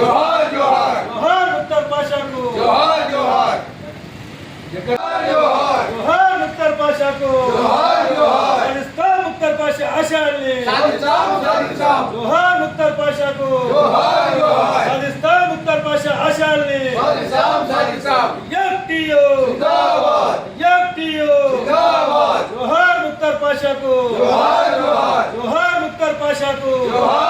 जोहार जोहार। जोहार मुख्तार पाशा को। जोहार जोहार। जोहार जोहार। जोहार मुख्तार पाशा को। जोहार जोहार। खालिस्तान मुख्तार पाशा अशाले खालिस्तान खालिस्तान जोहार मुख्तार पाशा को। जोहार जोहार। खालिस्तान मुख्तार पाशा अशाले खालिस्तान खालिस्तान यक्तियो। जिंदाबाद। यक्तियो। जिंदाबाद। जोहार मुख्तार पाशा को। जोहार जोहार। जोहार मुख्तार पाशा को। जोहार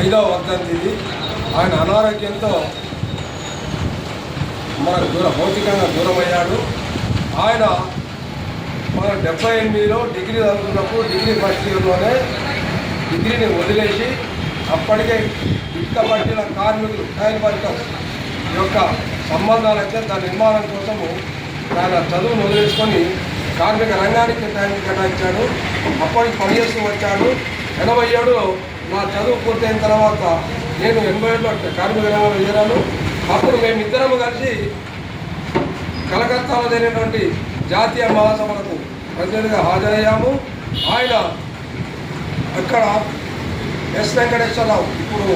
ఐదవ వర్ధంతి ఇది ఆయన అనారోగ్యంతో మనకు దూర భౌతికంగా దూరమయ్యాడు. ఆయన మన డెబ్బై ఎనిమిదిలో డిగ్రీ చదువుతున్నప్పుడు డిగ్రీ ఫస్ట్ ఇయర్లోనే డిగ్రీని వదిలేసి అప్పటికే ఇక్క పట్టిన కార్మికులు టైల్ వర్కర్స్ యొక్క సంబంధాలైతే దాని నిర్మాణం కోసము ఆయన చదువును వదిలేసుకొని కార్మిక రంగానికి టైం కేటాయించాడు. అప్పటికి పనిచేస్తూ వచ్చాడు. ఎనభై ఏడులో మా చదువు పూర్తయిన తర్వాత నేను ఎనభై ఏడులో కార్మిక రంగంలో చేరాను. అప్పుడు మేమిద్దరము కలిసి కలకత్తాలో జరిగినటువంటి జాతీయ మహాసభలకు ప్రతినిధిగా హాజరయ్యాము. ఆయన అక్కడ ఎస్ వెంకటేశ్వరరావు ఇప్పుడు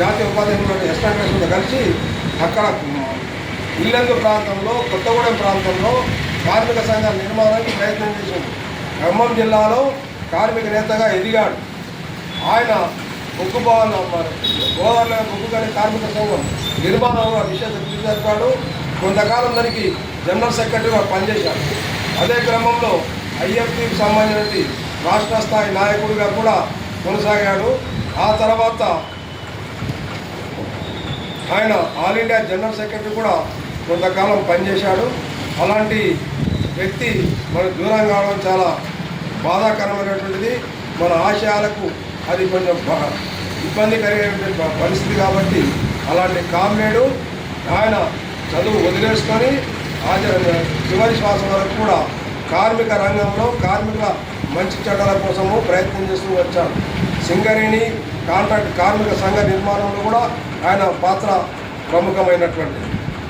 జాతీయ ఉపాధ్యక్షుడు ఎస్ వెంకటేశ్వరరావు కలిసి అక్కడ ఇల్లందు ప్రాంతంలో కొత్తగూడెం ప్రాంతంలో కార్మిక సంఘ నిర్మాణానికి ప్రయత్నం చేసింది ఖమ్మం జిల్లాలో కార్మిక నేతగా ఎదిగాడు. ఆయన బొగ్గు భవన్ అమ్మారు గోదావరిలో బొగ్గు కానీ కార్మిక సంఘం నిర్మాణంలో విషయం కృషి జరిపాడు కొంతకాలం దానికి జనరల్ సెక్రటరీగా పనిచేశాడు అదే క్రమంలో ఐఎఫ్టీకి సంబంధించిన రాష్ట్ర స్థాయి నాయకుడిగా కూడా కొనసాగాడు. ఆ తర్వాత ఆయన ఆల్ ఇండియా జనరల్ సెక్రటరీ కూడా కొంతకాలం పనిచేశాడు. అలాంటి వ్యక్తి మనకు దూరం కావడం చాలా బాధాకరమైనటువంటిది. మన ఆశయాలకు అది కొంచెం ఇబ్బంది కలిగే పరిస్థితి కాబట్టి అలాంటి కామ్రేడు ఆయన చదువు వదిలేసుకొని చివరి శ్వాస వరకు కూడా కార్మిక రంగంలో కార్మికుల మంచి చెడ్డల కోసము ప్రయత్నం చేస్తూ వచ్చారు. సింగరేణి కాంట్రాక్ట్ కార్మిక సంఘ నిర్మాణంలో కూడా ఆయన పాత్ర ప్రముఖమైనటువంటిది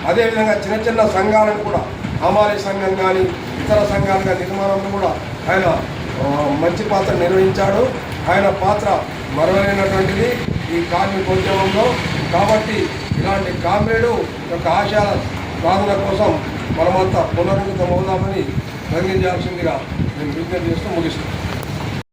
అదేవిధంగా చిన్న చిన్న సంఘాలను కూడా అమాలి సంఘం కానీ ఇతర సంఘాల నిర్మాణంలో కూడా ఆయన మంచి పాత్ర నిర్వహించాడు. ఆయన పాత్ర మరవలేనటువంటిది ఈ కార్మికోద్యమంలో కాబట్టి ఇలాంటి కామ్రేడు యొక్క ఆశ సాధన కోసం మనమంతా పునరుద్ధమవుదామని రంగించాల్సిందిగా నేను విజ్ఞప్తి చేస్తూ ముగిస్తున్నాను.